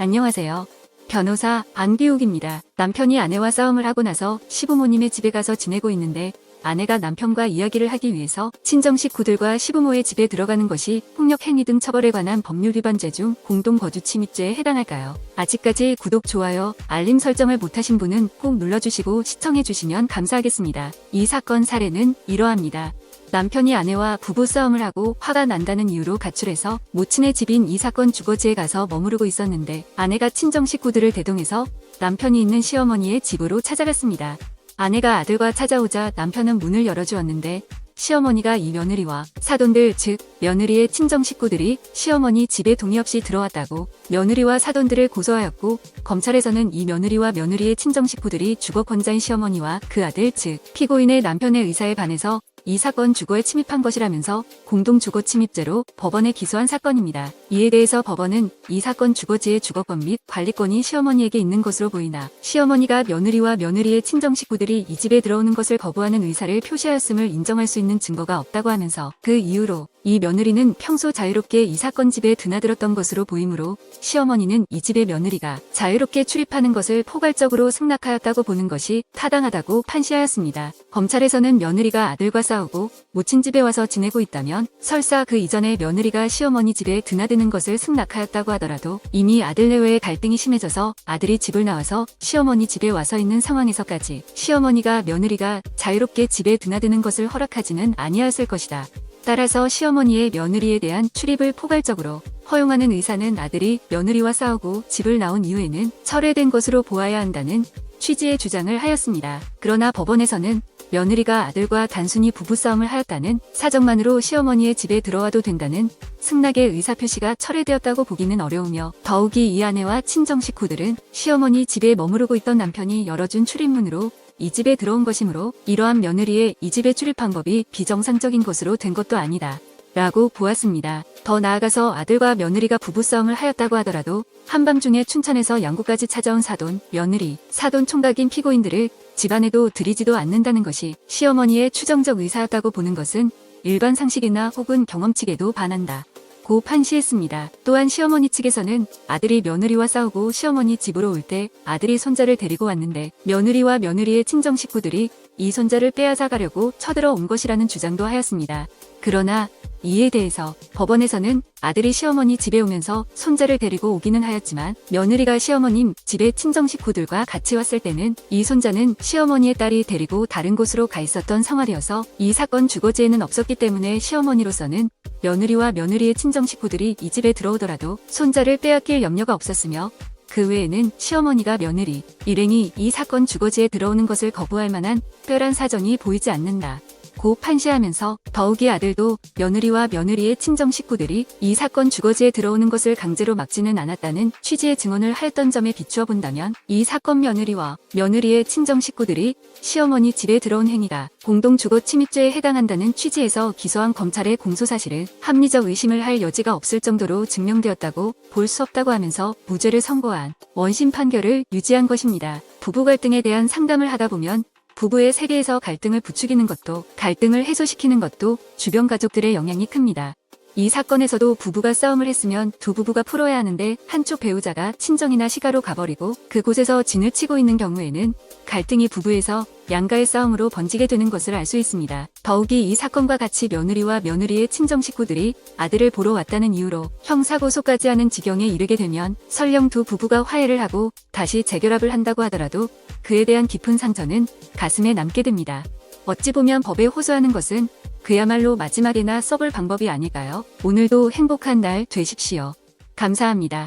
안녕하세요. 변호사 안기욱입니다. 남편이 아내와 싸움을 하고 나서 시부모님의 집에 가서 지내고 있는데 아내가 남편과 이야기를 하기 위해서 친정 식 구들과 시부모의 집에 들어가는 것이 폭력 행위 등 처벌에 관한 법률 위반죄 중 공동 거주 침입죄에 해당할까요? 아직까지 구독, 좋아요, 알림 설정을 못하신 분은 꼭 눌러주시고 시청해주시면 감사하겠습니다. 이 사건 사례는 이러합니다. 남편이 아내와 부부 싸움을 하고 화가 난다는 이유로 가출해서 모친의 집인 이 사건 주거지에 가서 머무르고 있었는데 아내가 친정 식구들을 대동해서 남편이 있는 시어머니의 집으로 찾아갔습니다. 아내가 아들과 찾아오자 남편은 문을 열어주었는데 시어머니가 이 며느리와 사돈들 즉 며느리의 친정 식구들이 시어머니 집에 동의 없이 들어왔다고 며느리와 사돈들을 고소하였고 검찰에서는 이 며느리와 며느리의 친정 식구들이 주거 권자인 시어머니와 그 아들 즉 피고인의 남편의 의사에 반해서 이 사건 주거에 침입한 것이라면서 공동주거 침입죄로 법원에 기소한 사건입니다. 이에 대해서 법원은 이 사건 주거지의 주거권 및 관리권이 시어머니에게 있는 것으로 보이나 시어머니가 며느리와 며느리의 친정 식구들이 이 집에 들어오는 것을 거부하는 의사를 표시하였음을 인정할 수 있는 증거가 없다고 하면서 그 이유로 이 며느리는 평소 자유롭게 이 사건 집에 드나들었던 것으로 보이므로 시어머니는 이 집의 며느리가 자유롭게 출입하는 것을 포괄적으로 승낙하였다고 보는 것이 타당하다고 판시하였습니다. 검찰에서는 며느리가 아들과 싸우고 모친 집에 와서 지내고 있다면 설사 그 이전에 며느리가 시어머니 집에 드나드는 것을 승낙하였다고 하더라도 이미 아들 내외의 갈등이 심해져서 아들이 집을 나와서 시어머니 집에 와서 있는 상황에서까지 시어머니가 며느리가 자유롭게 집에 드나드는 것을 허락하지는 아니하였을 것이다. 따라서 시어머니의 며느리에 대한 출입을 포괄적으로 허용하는 의사는 아들이 며느리와 싸우고 집을 나온 이후에는 철회된 것으로 보아야 한다는 취지의 주장을 하였습니다. 그러나 법원에서는 며느리가 아들과 단순히 부부싸움을 하였다는 사정만으로 시어머니의 집에 들어와도 된다는 승낙의 의사표시가 철회되었다고 보기는 어려우며 더욱이 이 아내와 친정 식구들은 시어머니 집에 머무르고 있던 남편이 열어준 출입문으로 이 집에 들어온 것이므로 이러한 며느리의 이 집에 출입한 법이 비정상적인 것으로 된 것도 아니다. 라고 보았습니다. 더 나아가서 아들과 며느리가 부부싸움을 하였다고 하더라도 한밤중에 춘천에서 양구까지 찾아온 사돈, 며느리, 사돈 총각인 피고인들을 집안에도 들이지도 않는다는 것이 시어머니의 추정적 의사였다고 보는 것은 일반 상식이나 혹은 경험칙에도 반한다. 고 판시했습니다. 또한 시어머니 측에서는 아들이 며느리와 싸우고 시어머니 집으로 올 때 아들이 손자를 데리고 왔는데 며느리와 며느리의 친정 식구들이 이 손자를 빼앗아 가려고 쳐들어 온 것이라는 주장도 하였습니다. 그러나 이에 대해서 법원에서는 아들이 시어머니 집에 오면서 손자를 데리고 오기는 하였지만 며느리가 시어머님 집에 친정 식구들과 같이 왔을 때는 이 손자는 시어머니의 딸이 데리고 다른 곳으로 가 있었던 생활이어서 이 사건 주거지에는 없었기 때문에 시어머니로서는 며느리와 며느리의 친정 식구들이 이 집에 들어오더라도 손자를 빼앗길 염려가 없었으며 그 외에는 시어머니가 며느리, 일행이 이 사건 주거지에 들어오는 것을 거부할 만한 특별한 사정이 보이지 않는다. 고 판시하면서 더욱이 아들도 며느리와 며느리의 친정 식구들이 이 사건 주거지에 들어오는 것을 강제로 막지는 않았다는 취지의 증언을 하였던 점에 비추어 본다면 이 사건 며느리와 며느리의 친정 식구들이 시어머니 집에 들어온 행위가 공동 주거 침입죄에 해당한다는 취지에서 기소한 검찰의 공소 사실은 합리적 의심을 할 여지가 없을 정도로 증명되었다고 볼 수 없다고 하면서 무죄를 선고한 원심 판결을 유지한 것입니다. 부부 갈등에 대한 상담을 하다 보면 부부의 세계에서 갈등을 부추기는 것도 갈등을 해소시키는 것도 주변 가족들의 영향이 큽니다. 이 사건에서도 부부가 싸움을 했으면 두 부부가 풀어야 하는데 한쪽 배우자가 친정이나 시가로 가버리고 그곳에서 진을 치고 있는 경우에는 갈등이 부부에서 양가의 싸움으로 번지게 되는 것을 알 수 있습니다. 더욱이 이 사건과 같이 며느리와 며느리의 친정 식구들이 아들을 보러 왔다는 이유로 형사고소까지 하는 지경에 이르게 되면 설령 두 부부가 화해를 하고 다시 재결합을 한다고 하더라도 그에 대한 깊은 상처는 가슴에 남게 됩니다. 어찌 보면 법에 호소하는 것은 그야말로 마지막에나 써볼 방법이 아닐까요? 오늘도 행복한 날 되십시오. 감사합니다.